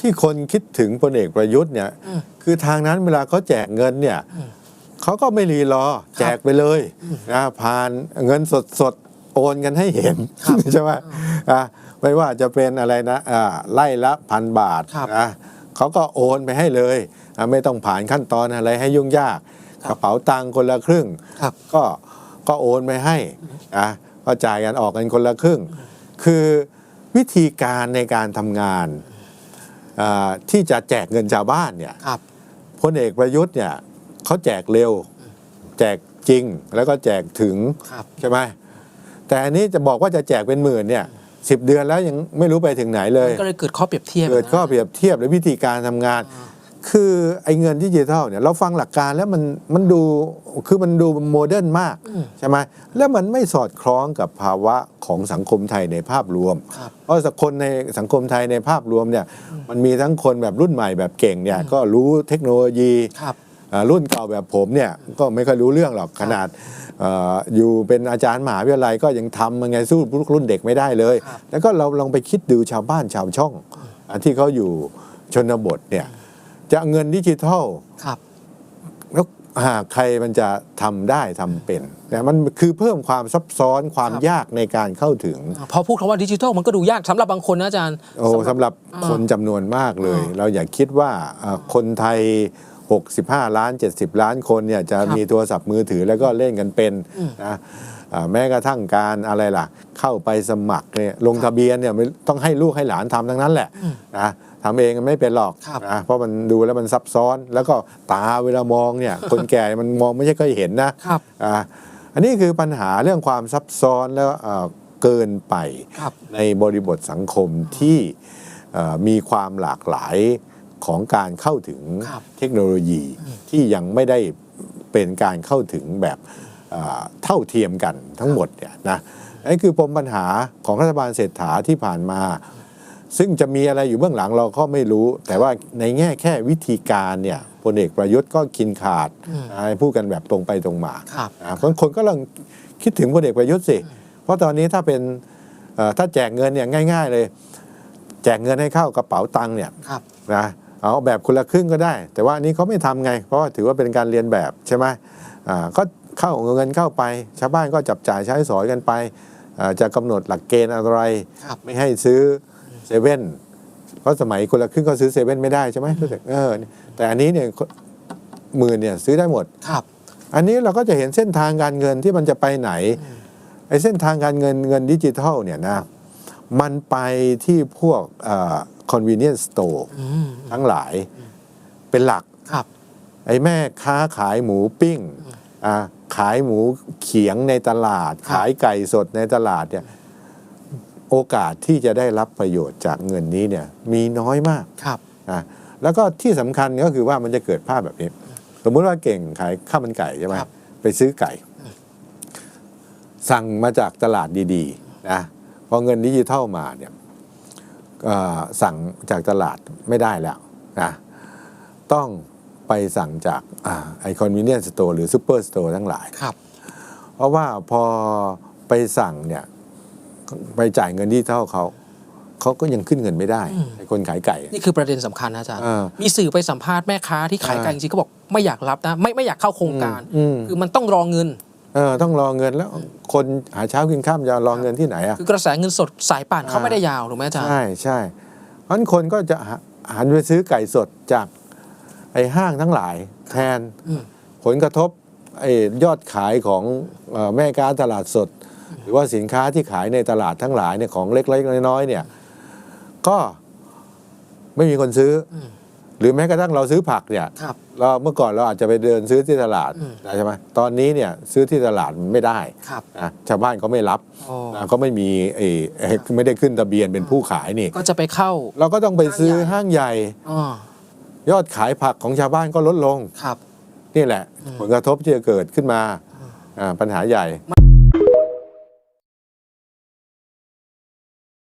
ที่คนคิดถึงพลเอกประยุทธ์เนี่ยอืมคือทางนั้นเวลาเขาแจกเงินเนี่ยอืมเขาก็ไม่รีรอแจกไปเลยนะผ่านเงินสดสดๆโอนกันให้เห็นครับใช่ไหมอะไม่ว่าจะเป็นอะไรนะอ่าไล่ละพันบาทครับนะเขาก็โอนไปให้เลยอะไม่ต้องผ่านขั้นตอนอะไรให้ยุ่งยากครับกระเป๋าตังค์คนละครึ่งครับก็ก็โอนไปให้นะก็จ่ายกันออกกันคนละครึ่ง คือวิธีการในการทำงานอ่า ที่จะแจกเงินชาวบ้านเนี่ยครับพลเอกประยุทธ์เนี่ยเขาแจกเร็ว แจกจริงแล้วก็แจกถึงครับใช่ไหมแต่อันนี้จะบอกว่าจะแจกเป็นหมื่นเนี่ยสิบเดือนแล้วยังไม่รู้ไปถึงไหนเลย ก็เลยเกิดข้อเปรียบเทียบ เกิดข้อนะเปรียบเทียบและวิธีการทำงาน คือไอ้เงินดิจิทัลเนี่ยเราฟังหลักการแล้วมันมันดูคือมันดูโมเดิร์นมากอืมใช่ไหมแล้วมันไม่สอดคล้องกับภาวะของสังคมไทยในภาพรวมครับเพราะสังคนในสังคมไทยในภาพรวมเนี่ยมันมีทั้งคนแบบรุ่นใหม่แบบเก่งเนี่ยก็รู้เทคโนโลยีครับอ่ารุ่นเก่าแบบผมเนี่ยก็ไม่ค่อยรู้เรื่องหรอกขนาดเอ่ออยู่เป็นอาจารย์มหาวิทยาลัยก็ยังทำยังไงสู้รุ่นเด็กไม่ได้เลยครับแล้วก็เราลองไปคิดดูชาวบ้านชาวช่องอะที่เขาอยู่ชนบทเนี่ย จะเอาเงินดิจิทัลครับแล้วหากใครมันจะทำได้ทำเป็นเนี่ยมันคือเพิ่มความซับซ้อนความครับยากในการเข้าถึงอ่าพอพูดคำว่าดิจิทัลมันก็ดูยากสำหรับบางคนนะอาจารย์โอ้สำหรับคนจำนวนมากเลยอ่าเราอย่าคิดว่าอ่าคนไทย 65 ล้าน 70 ล้านคนเนี่ยจะครับมีโทรศัพท์มือถือแล้วก็เล่นกันเป็นอืมนะอ่าแม้กระทั่งการอะไรล่ะ เข้าไปสมัครเนี่ยลงทะเบียนเนี่ยไม่ต้องให้ลูกให้หลานทำทั้งนั้นแหละอืมนะทำเองไม่เป็นหรอกครับนะเพราะมันดูแล้วมันซับซ้อน แล้วก็ตาเวลามองเนี่ย คนแก่มันมองไม่ใช่ก็เห็นนะครับอ่าอันนี้คือปัญหาเรื่องความซับซ้อนแล้วอ่าเกินไปครับในบริบทสังคมที่เอ่อมีความหลากหลาย ของการเข้าถึงครับเทคโนโลยีที่ยังไม่ได้เป็นการเข้าถึงแบบเอ่อเท่าเทียมกันทั้งหมดเนี่ยนะนั่นคือปมปัญหาของรัฐบาลเศรษฐาที่ผ่านมา ซึ่งจะมีอะไรอยู่เบื้องหลังเราก็ไม่รู้ แต่ว่าในแง่แค่วิธีการเนี่ยพลเอกประยุทธ์ก็กินขาดอืมนะพูดกันแบบตรงไปตรงมาครับนะเพราะคนก็ลองคิดถึงพลเอกประยุทธ์สิ เพราะตอนนี้ถ้าเป็นเอ่อถ้าแจกเงินเนี่ยง่าย ๆ เลย แจกเงินให้เข้ากระเป๋าตังค์เนี่ยครับนะ เอาแบบคนละครึ่งก็ได้ แต่ว่าอันนี้เขาไม่ทำไง เพราะว่าถือว่าเป็นการเรียนแบบใช่ไหมอ่าก็เข้าเงินเข้าไป ชาวบ้านก็จับจ่ายใช้สอยกันไปอ่าจะกำหนดหลักเกณฑ์อะไรครับไม่ให้ซื้อเซเว่นเพราะสมัยคนละครึ่งก็ซื้อเซเว่นไม่ได้ใช่ไหมรู้สึกเออแต่อันนี้เนี่ยหมื่นเนี่ยซื้อได้หมดครับ อันนี้เราก็จะเห็นเส้นทางการเงินที่มันจะไปไหนไอ้เส้นทางการเงินเงินดิจิทัลเนี่ยนะมันไปที่พวกเอ่อ convenience store อืมทั้งหลายเป็นหลักครับ ไอ้แม่ค้าขายหมูปิ้งอ่าขายหมูเขียงในตลาดครับขายไก่สดในตลาดเนี่ยโอกาสที่จะได้รับประโยชน์จากเงินนี้เนี่ยมีน้อยมากครับนะแล้วก็ที่สำคัญก็คือว่ามันจะเกิดภาพแบบนี้ สมมุติว่าเก่งขายข้าวมันไก่ใช่ไหมครับไปซื้อไก่ สั่งมาจากตลาดดีๆนะพอเงินดิจิทัลมาเนี่ยเอ่อ สั่งจากตลาดไม่ได้แล้วนะต้องไปสั่งจากไอคอนวิเนียนสโตร์หรือซูเปอร์สโตร์ทั้งหลายครับ เพราะว่าพอไปสั่งเนี่ยไปจ่ายเงินดิจิทัลเขาเขาก็ยังขึ้นเงินไม่ได้อืมไอคนขายไก่ นี่คือประเด็นสำคัญนะอาจารย์เออมีสื่อไปสัมภาษณ์แม่ค้าที่ขายไก่จริงๆก็บอกไม่อยากรับนะ ไม่ไม่อยากเข้าโครงการอืมคือมันต้องรอเงิน เออต้องรอเงินแล้วคนหาเช้ากินข้ามจะรอเงินที่ไหนอะคือกระแสเงินสดสายป่านเขาอ่าไม่ได้ยาวถูกไหมอาจารย์ใช่ใช่เพราะฉะนั้นคนก็จะหาหันไปซื้อไก่สดจากไอ้ห้างทั้งหลายแทนอืมผลกระทบไอ้ยอดขายของเอ่อแม่ค้าตลาดสด หรือว่าสินค้าที่ขายในตลาดทั้งหลายเนี่ยของเล็กๆน้อยๆเนี่ย ก็ไม่มีคนซื้ออม หรือแม้กระทั่งเราซื้อผักเนี่ยครับ เราเมื่อก่อนเราอาจจะไปเดินซื้อที่ตลาดอืมใช่ไหมตอนนี้เนี่ยซื้อที่ตลาดมันไม่ได้ครับนะชาวบ้านเขาไม่รับอ๋อ นะเขาไม่มีเออเอ่อไม่ได้ขึ้นทะเบียนเป็นผู้ขายนี่ ก็จะไปเข้าเราก็ต้องไปซื้อห้างใหญ่ อ๋อยอดขายผักของชาวบ้านก็ลดลง ครับ นี่แหละ ผลกระทบที่จะเกิดขึ้นมาอ่าปัญหาใหญ่